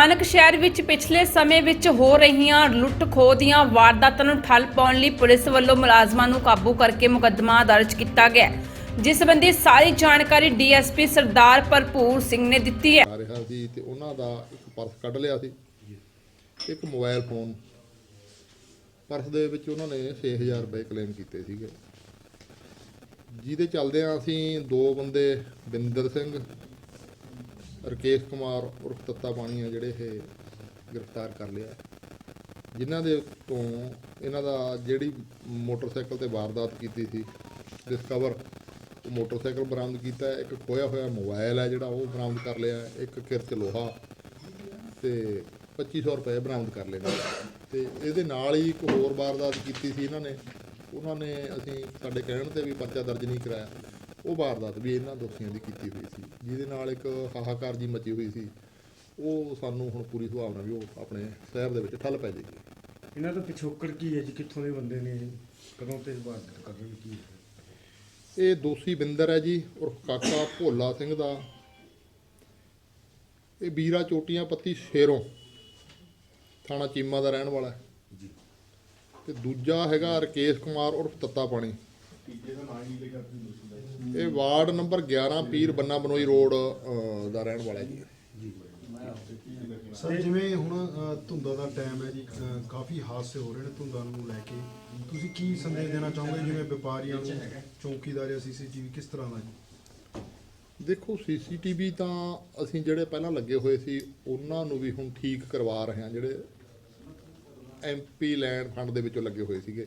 ਸਥਾਨਕ ਸ਼ਹਿਰ ਵਿੱਚ ਪਿਛਲੇ ਸਮੇਂ ਵਿੱਚ ਹੋ ਰਹੀਆਂ ਲੁੱਟ-ਖੋਹ ਦੀਆਂ ਵਾਰਦਾਤਾਂ ਨੂੰ ਠੱਲ ਪਾਉਣ ਲਈ ਪੁਲਿਸ ਵੱਲੋਂ ਮੁਲਾਜ਼ਮਾਂ ਨੂੰ ਕਾਬੂ ਕਰਕੇ ਮੁਕੱਦਮਾ ਦਰਜ ਕੀਤਾ ਗਿਆ ਹੈ, ਜਿਸ ਸੰਬੰਧੀ ਸਾਰੀ ਜਾਣਕਾਰੀ ਡੀਐਸਪੀ ਸਰਦਾਰ ਭਰਪੂਰ ਸਿੰਘ ਨੇ ਦਿੱਤੀ ਹੈ। ਆ ਰਿਹਾ ਸੀ ਤੇ ਉਹਨਾਂ ਦਾ ਇੱਕ ਪਰਸ ਕੱਢ ਲਿਆ ਸੀ। ਇੱਕ ਮੋਬਾਈਲ ਫੋਨ। ਪਰਸ ਦੇ ਵਿੱਚ ਉਹਨਾਂ ਨੇ 6000 ਰੁਪਏ ਕਲੇਮ ਕੀਤੇ ਸੀਗੇ। ਜਿਹਦੇ ਚੱਲਦਿਆਂ ਅਸੀਂ ਦੋ ਬੰਦੇ ਬਿੰਦਰ ਸਿੰਘ ਰਕੇਸ਼ ਕੁਮਾਰ ਉਰਫ ਤੱਤਾ ਪਾਣੀ ਆ ਜਿਹੜੇ ਇਹ ਗ੍ਰਿਫਤਾਰ ਕਰ ਲਿਆ। ਜਿਨ੍ਹਾਂ ਦੇ ਤੋਂ ਇਹਨਾਂ ਦਾ ਜਿਹੜੀ ਮੋਟਰਸਾਈਕਲ ਤੇ ਵਾਰਦਾਤ ਕੀਤੀ ਸੀ ਡਿਸਕਵਰ ਮੋਟਰਸਾਈਕਲ ਬਰਾਮਦ ਕੀਤਾ, ਇੱਕ ਖੋਇਆ ਹੋਇਆ ਮੋਬਾਈਲ ਹੈ ਜਿਹੜਾ ਉਹ ਬਰਾਮਦ ਕਰ ਲਿਆ, ਇੱਕ ਕਿਰਚ ਲੋਹਾ ਤੇ 2500 ਰੁਪਏ ਬਰਾਮਦ ਕਰ ਲਏ ਨੇ। ਤੇ ਇਹਦੇ ਨਾਲ ਹੀ ਇੱਕ ਹੋਰ ਵਾਰਦਾਤ ਕੀਤੀ ਸੀ ਇਹਨਾਂ ਨੇ। ਉਹਨਾਂ ਨੇ ਅਸੀਂ ਸਾਡੇ ਕਹਿਣ ਤੇ ਵੀ ਪਰਚਾ ਦਰਜ ਨਹੀਂ ਕਰਾਇਆ। ਉਹ ਵਾਰਦਾਤ ਵੀ ਇਹਨਾਂ ਦੋਸ਼ੀਆਂ ਦੀ ਕੀਤੀ ਹੋਈ ਸੀ ਜਿਹਦੇ ਨਾਲ ਇੱਕ ਹਾਹਾਕਾਰ ਜੀ ਮਚੀ ਹੋਈ ਸੀ। ਉਹ ਸਾਨੂੰ ਹੁਣ ਪੂਰੀ ਸੁਭਾਵਨਾ ਵੀ ਉਹ ਆਪਣੇ ਸ਼ਹਿਰ ਦੇ ਵਿੱਚ ਠੱਲ ਪੈ ਜਾਏਗੀ। ਇਹਨਾਂ ਦਾ ਪਿਛੋਕੜ ਕੀ ਹੈ ਜੀ? ਕਿੱਥੋਂ ਦੇ ਬੰਦੇ ਨੇ? ਕਦੋਂ ਤੇ ਵਾਰਦਾਤ ਕਰ ਰਹੇ ਕੀ ਇਹ ਦੋਸ਼ੀ ਬਿੰਦਰ ਹੈ ਜੀ ਉਰਫ ਕਾਕਾ ਭੋਲਾ ਸਿੰਘ ਦਾ। ਇਹ ਵੀਰਾ ਚੋਟੀਆਂ ਪੱਤੀ ਸ਼ੇਰੋਂ ਥਾਣਾ ਚੀਮਾ ਦਾ ਰਹਿਣ ਵਾਲਾ ਹੈ। ਤੇ ਦੂਜਾ ਹੈਗਾ ਰਕੇਸ਼ ਕੁਮਾਰ ਉਰਫ ਤੱਤਾ ਪਾਣੀ। ਇਹ ਵਾਰਡ ਨੰਬਰ 11 ਪੀਰ ਬੰਨਾ ਬਨੋਈ ਰੋਡ ਅ, ਦਾ ਰਹਿਣ ਵਾਲਾ ਜੀ। ਸਰ ਜਿਵੇਂ ਹੁਣ ਅ, ਧੁੰਦਾਂ ਦਾ ਟਾਈਮ ਹੈ ਜੀ ਅ, ਕਾਫੀ ਹਾਦਸੇ ਹੋ ਰਹੇ ਨੇ ਧੁੰਦਾਂ ਨੂੰ ਲੈ ਕੇ। ਤੁਸੀਂ ਕੀ ਸੰਦੇਸ਼ ਦੇਣਾ ਚਾਹੋਗੇ? ਜਿਵੇਂ ਵਪਾਰੀਆਂ ਨੂੰ ਚੌਕੀਦਾਰ ਸੀਸੀਟੀਵੀ ਕਿਸ ਤਰ੍ਹਾਂ ਦਾ ਜੀ? ਦੇਖੋ ਸੀਸੀਟੀਵੀ ਤਾਂ ਅਸੀਂ ਜਿਹੜੇ ਪਹਿਲਾਂ ਲੱਗੇ ਹੋਏ ਸੀ ਉਹਨਾਂ ਨੂੰ ਵੀ ਹੁਣ ਠੀਕ ਕਰਵਾ ਰਹੇ ਹਾਂ। ਜਿਹੜੇ ਐਮਪੀ ਲੈਂਡ ਫੰਡ ਦੇ ਵਿੱਚੋਂ ਲੱਗੇ ਹੋਏ ਸੀਗੇ।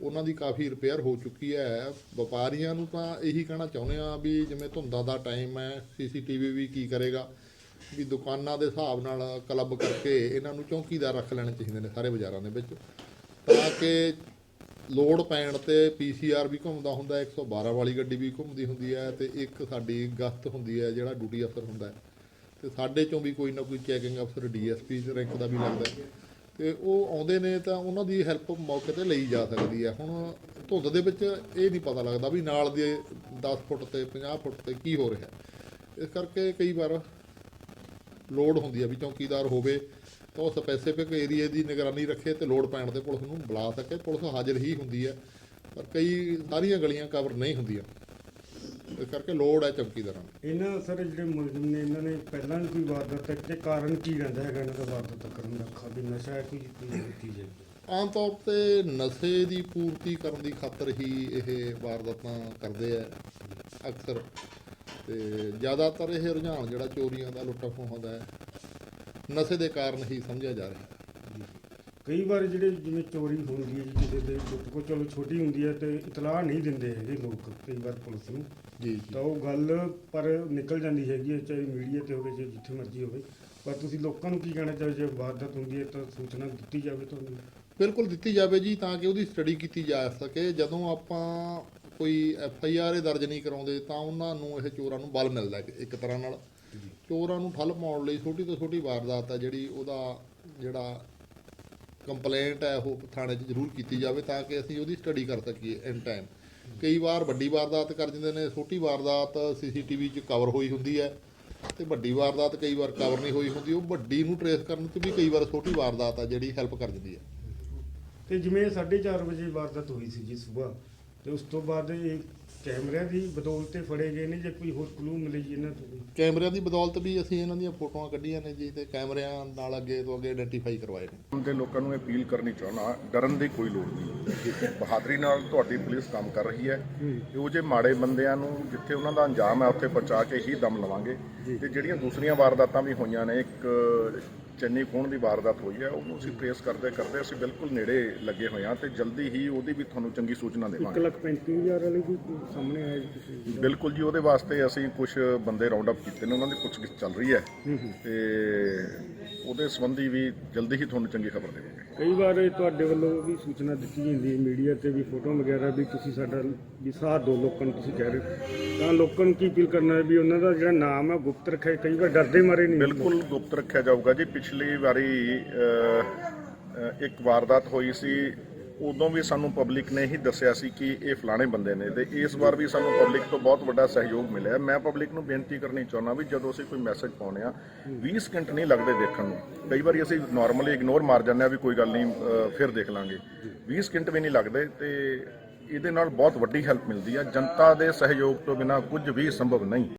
ਉਹਨਾਂ ਦੀ ਕਾਫੀ ਰਿਪੇਅਰ ਹੋ ਚੁੱਕੀ ਹੈ। ਵਪਾਰੀਆਂ ਨੂੰ ਤਾਂ ਇਹੀ ਕਹਿਣਾ ਚਾਹੁੰਦੇ ਆ ਵੀ ਜਿਵੇਂ ਧੁੰਦਾਂ ਦਾ ਟਾਈਮ ਹੈ ਸੀਸੀਟੀਵੀ ਵੀ ਕੀ ਕਰੇਗਾ? ਵੀ ਦੁਕਾਨਾਂ ਦੇ ਹਿਸਾਬ ਨਾਲ ਕਲੱਬ ਕਰਕੇ ਇਹਨਾਂ ਨੂੰ ਚੌਕੀਦਾਰ ਰੱਖ ਲੈਣੇ ਚਾਹੀਦੇ ਨੇ ਸਾਰੇ ਬਾਜ਼ਾਰਾਂ ਦੇ ਵਿੱਚ। ਤਾਂ ਕਿ ਲੋਡ ਪੈਣ ਤੇ ਪੀਸੀਆਰ ਵੀ ਘੁੰਮਦਾ ਹੁੰਦਾ ਹੈ, 112 ਵਾਲੀ ਗੱਡੀ ਵੀ ਘੁੰਮਦੀ ਹੁੰਦੀ ਹੈ ਤੇ ਇੱਕ ਸਾਡੀ ਗਸਤ ਹੁੰਦੀ ਹੈ ਜਿਹੜਾ ਡਿਊਟੀ ਅਫਸਰ ਹੁੰਦਾ ਹੈ। ਤੇ ਸਾਡੇ ਚੋਂ ਵੀ ਕੋਈ ਨਾ ਕੋਈ ਚੈਕਿੰਗ ਅਫਸਰ ਡੀਐਸਪੀ ਰੈਂਕ ਦਾ ਵੀ ਲੱਗਦਾ ਤੇ ਉਹ ਆਉਂਦੇ ਨੇ ਤਾਂ ਉਹਨਾਂ ਦੀ ਹੈਲਪ ਮੌਕੇ ਤੇ ਲਈ ਜਾ ਸਕਦੀ ਹੈ। ਹੁਣ ਧੁੰਦ ਦੇ ਵਿੱਚ ਇਹ ਨਹੀਂ ਪਤਾ ਲੱਗਦਾ ਵੀ ਨਾਲ ਦੇ 10 ਫੁੱਟ ਤੇ 50 ਫੁੱਟ ਤੇ ਕੀ ਹੋ ਰਿਹਾ। ਇਸ ਕਰਕੇ ਕਈ ਵਾਰ ਲੋਡ ਹੁੰਦੀ ਹੈ ਵੀ ਚੌਕੀਦਾਰ ਹੋਵੇ ਤਾਂ ਉਹ ਸਪੈਸੀਫਿਕ ਏਰੀਆ ਦੀ ਨਿਗਰਾਨੀ ਰੱਖੇ ਤੇ ਲੋਡ ਪੈਣ ਤੇ ਪੁਲਿਸ ਨੂੰ ਬੁਲਾ ਸਕੇ। ਪੁਲਿਸ ਹਾਜ਼ਰ ਹੀ ਹੁੰਦੀ ਹੈ, ਪਰ ਕਈ ਸਾਰੀਆਂ ਗਲੀਆਂ ਕਵਰ ਨਹੀਂ ਹੁੰਦੀਆਂ। ਇਸ ਕਰਕੇ ਲੋੜ ਹੈ ਚੌਕੀਦਾਰਾਂ ਨੂੰ ਇਹਨਾਂ ਸਰ ਜਿਹੜੇ ਮੁਲਜ਼ਮ ਨੇ ਇਹਨਾਂ ਨੇ ਪਹਿਲਾਂ ਵੀ ਕੋਈ ਵਾਰਦਾਤ ਤੇ ਕਾਰਨ ਕੀ ਰਹਿੰਦਾ ਹੈਗਾ ਇਹਨਾਂ ਦਾ ਵਾਰਦਾਤ ਕਰਨ ਦਾ? ਖਾਲੀ ਨਸ਼ਾ ਹੈ ਕੋਈ ਕੋਈ ਚੀਜ਼ ਹੈ ਆਮ ਤੌਰ ਤੇ ਨਸ਼ੇ ਦੀ ਪੂਰਤੀ ਕਰਨ ਦੀ ਖਾਤਰ ਹੀ ਇਹ ਵਾਰਦਾਤਾਂ ਕਰਦੇ ਆ ਅਕਸਰ। ਤੇ ਜ਼ਿਆਦਾਤਰ ਇਹ ਰੁਝਾਨ ਜਿਹੜਾ ਚੋਰੀਆਂ ਦਾ ਲੁੱਟਾਂ ਖੋਹਾਂ ਦਾ ਹੈ ਨਸ਼ੇ ਦੇ ਕਾਰਨ ਹੀ ਸਮਝਿਆ ਜਾ ਰਿਹਾ। ਕਈ ਵਾਰ ਜਿਹੜੇ ਜਿਵੇਂ ਚੋਰੀ ਹੁੰਦੀ ਹੈ ਜੀ ਕਿਸੇ ਦੇ ਕੋ ਚਲੋ ਛੋਟੀ ਹੁੰਦੀ ਹੈ ਤੇ ਇਤਲਾਹ ਨਹੀਂ ਦਿੰਦੇ ਹੈਗੇ ਲੋਕ ਕਈ ਵਾਰ ਪੁਲਿਸ ਨੂੰ। ਜੀ ਜੀ। ਤਾਂ ਉਹ ਗੱਲ ਪਰ ਨਿਕਲ ਜਾਂਦੀ ਹੈਗੀ ਹੈ ਚਾਹੇ ਮੀਡੀਆ ਤੇ ਹੋਵੇ ਚਾਹੇ ਜਿੱਥੇ ਮਰਜ਼ੀ ਹੋਵੇ। ਪਰ ਤੁਸੀਂ ਲੋਕਾਂ ਨੂੰ ਕੀ ਕਹਿਣਾ ਚਾਹੋ ਜੇ ਵਾਰਦਾਤ ਹੁੰਦੀ ਹੈ ਤਾਂ ਸੂਚਨਾ ਦਿੱਤੀ ਜਾਵੇ ਤੁਹਾਨੂੰ? ਬਿਲਕੁਲ ਦਿੱਤੀ ਜਾਵੇ ਜੀ ਤਾਂ ਕਿ ਉਹਦੀ ਸਟੱਡੀ ਕੀਤੀ ਜਾ ਸਕੇ। ਜਦੋਂ ਆਪਾਂ ਕੋਈ ਐਫ ਆਈ ਆਰ ਦਰਜ ਨਹੀਂ ਕਰਾਉਂਦੇ ਤਾਂ ਉਹਨਾਂ ਨੂੰ ਇਹ ਚੋਰਾਂ ਨੂੰ ਬਲ ਮਿਲਦਾ ਇੱਕ- ਇੱਕ ਤਰ੍ਹਾਂ ਨਾਲ। ਚੋਰਾਂ ਨੂੰ ਠੱਲ ਪਾਉਣ ਲਈ ਛੋਟੀ ਤੋਂ ਛੋਟੀ ਵਾਰਦਾਤ ਹੈ ਜਿਹੜੀ ਉਹਦਾ ਜਿਹੜਾ ਕੰਪਲੇਂਟ ਹੈ ਉਹ ਥਾਣੇ 'ਚ ਜ਼ਰੂਰ ਕੀਤੀ ਜਾਵੇ ਤਾਂ ਕਿ ਅਸੀਂ ਉਹਦੀ ਸਟੱਡੀ ਕਰ ਸਕੀਏ ਇਨ ਟਾਈਮ ਕਈ ਵਾਰ ਵੱਡੀ ਵਾਰਦਾਤ ਕਰ ਦਿੰਦੇ ਨੇ, ਛੋਟੀ ਵਾਰਦਾਤ ਸੀਸੀਟੀਵੀ 'ਚ ਕਵਰ ਹੋਈ ਹੁੰਦੀ ਹੈ ਤੇ ਵੱਡੀ ਵਾਰਦਾਤ ਕਈ ਵਾਰ ਕਵਰ ਨਹੀਂ ਹੋਈ ਹੁੰਦੀ, ਉਹ ਵੱਡੀ ਨੂੰ ਟਰੇਸ ਕਰਨ 'ਚ ਵੀ ਕਈ ਵਾਰ ਛੋਟੀ ਵਾਰਦਾਤ ਆ ਜਿਹੜੀ ਹੈਲਪ ਕਰ ਦਿੰਦੀ ਹੈ। ਤੇ ਜਿਵੇਂ 4:30 ਵਜੇ ਵਾਰਦਾਤ ਹੋਈ ਸੀ ਜੀ ਸਵੇਰ, ਤੇ ਉਸ ਤੋਂ ਬਾਅਦ ਇਹ ਕੈਮਰਿਆਂ ਦੀ ਬਦੌਲਤ ਤੇ ਫੜੇ ਗਏ ਨੇ ਜੇ ਕੋਈ ਹੋਰ ਕਲੂ ਮਿਲੇ ਜੀ ਇਹਨਾਂ ਤੋਂ ਕੈਮਰਿਆਂ ਦੀ ਬਦੌਲਤ ਵੀ ਅਸੀਂ ਇਹਨਾਂ ਦੀਆਂ ਫੋਟੋਆਂ ਕੱਢੀਆਂ ਨੇ ਜੀ ਤੇ ਕੈਮਰਿਆਂ ਨਾਲ ਅੱਗੇ ਤੋਂ ਅੱਗੇ ਆਇਡੈਂਟੀਫਾਈ ਕਰਵਾਏ ਨੇ। ਹੁਣ ਦੇ ਲੋਕਾਂ ਨੂੰ ਅਪੀਲ ਕਰਨੀ ਚਾਹੁੰਦਾ ਡਰਨ ਦੀ ਕੋਈ ਲੋੜ ਨਹੀਂ। ਬਹਾਦਰੀ ਨਾਲ ਤੁਹਾਡੀ ਪੁਲਿਸ ਕੰਮ ਕਰ ਰਹੀ ਹੈ। ਇਹੋ ਜਿਹੇ ਮਾੜੇ ਬੰਦਿਆਂ ਨੂੰ ਜਿੱਥੇ ਉਹਨਾਂ ਦਾ ਅੰਜਾਮ ਹੈ ਉੱਥੇ ਪਹੁੰਚਾ ਕੇ ਹੀ ਦਮ ਲਵਾਂਗੇ। ਤੇ ਜਿਹੜੀਆਂ ਦੂਸਰੀਆਂ ਵਾਰਦਾਤਾਂ ਵੀ ਹੋਈਆਂ ਨੇ ਇੱਕ ਚੰਨੀ ਖੂਨ ਦੀ ਵਾਰਦਾਤ ਹੋਈ ਹੈ ਉਹਨੂੰ ਅਸੀਂ ਟ੍ਰੇਸ ਕਰਦੇ ਕਰਦੇ ਅਸੀਂ ਬਿਲਕੁਲ ਨੇੜੇ ਲੱਗੇ ਹੋਏ ਹਾਂ ਤੇ ਜਲਦੀ ਹੀ ਉਹਦੀ ਵੀ ਤੁਹਾਨੂੰ ਚੰਗੀ ਸੂਚਨਾ ਦੇਵਾਂਗੇ। ਲੱਖ ਪੈਂਤੀ ਹਜ਼ਾਰ ਵਾਲੀ ਵੀ ਸਾਹਮਣੇ ਆਇਆ ਜੀ ਬਿਲਕੁਲ ਜੀ ਉਹਦੇ ਵਾਸਤੇ ਅਸੀਂ ਕੁਝ ਬੰਦੇ ਰਾਉਂਡ ਅਪ ਕੀਤੇ ਨੇ ਉਹਨਾਂ ਦੀ ਪੁੱਛਗਿੱਛ ਚੱਲ ਰਹੀ ਹੈ। ਤੇ ਉਹਦੇ ਸੰਬੰਧੀ ਵੀ ਜਲਦੀ ਹੀ ਤੁਹਾਨੂੰ ਚੰਗੀ ਖਬਰ ਦੇਵਾਂਗੇ। ਕਈ ਵਾਰ ਤੁਹਾਡੇ ਵੱਲੋਂ ਵੀ ਸੂਚਨਾ ਦਿੱਤੀ ਜਾਂਦੀ ਹੈ ਮੀਡੀਆ ਤੇ ਵੀ ਫੋਟੋ ਵਗੈਰਾ ਵੀ ਤੁਸੀਂ ਸਾਡਾ ਵੀ ਸਾਥ ਦਿਓ ਲੋਕਾਂ ਨੂੰ ਤੁਸੀਂ ਕਹਿ ਰਹੇ। ਤਾਂ ਲੋਕਾਂ ਨੂੰ ਕੀ ਅਪੀਲ ਕਰਨਾ ਹੈ ਵੀ ਉਹਨਾਂ ਦਾ ਜਿਹੜਾ ਨਾਮ ਹੈ ਗੁਪਤ ਰੱਖਿਆ ਕਈ ਵਾਰ ਡਰਦੇ ਮਾਰੇ ਨਹੀਂ। ਬਿਲਕੁਲ ਗੁਪਤ ਰੱਖਿਆ ਜਾਊਗਾ ਜੀ ਪਿਛਲੀ ਵਾਰੀ ਇੱਕ ਵਾਰਦਾਤ ਹੋਈ ਸੀ, ਉਦੋਂ ਵੀ ਸਾਨੂੰ ਪਬਲਿਕ ਨੇ ਹੀ ਦੱਸਿਆ ਸੀ ਕਿ ਇਹ ਫਲਾਣੇ ਬੰਦੇ ਨੇ ਤੇ ਇਸ ਵਾਰ ਵੀ ਸਾਨੂੰ ਪਬਲਿਕ ਤੋਂ ਬਹੁਤ ਵੱਡਾ ਸਹਿਯੋਗ ਮਿਲਿਆ। ਮੈਂ ਪਬਲਿਕ ਨੂੰ ਬੇਨਤੀ ਕਰਨੀ ਚਾਹੁੰਦਾ ਵੀ ਜਦੋਂ ਅਸੀਂ ਕੋਈ ਮੈਸੇਜ ਪਾਉਂਦੇ ਆ 20 ਸਕਿੰਟ ਨਹੀਂ ਲੱਗਦੇ ਦੇਖਣ ਨੂੰ। ਕਈ ਵਾਰੀ ਅਸੀਂ ਨਾਰਮਲੀ ਇਗਨੋਰ ਮਾਰ ਜਾਂਦੇ ਆ ਵੀ ਕੋਈ ਗੱਲ ਨਹੀਂ ਫਿਰ ਦੇਖ ਲਾਂਗੇ। 20 ਸਕਿੰਟ ਵੀ ਨਹੀਂ ਲੱਗਦੇ ਤੇ ਇਹਦੇ ਨਾਲ ਬਹੁਤ ਵੱਡੀ ਹੈਲਪ ਮਿਲਦੀ ਆ। ਜਨਤਾ ਦੇ ਸਹਿਯੋਗ ਤੋਂ ਬਿਨਾ ਕੁਝ ਵੀ ਸੰਭਵ ਨਹੀਂ।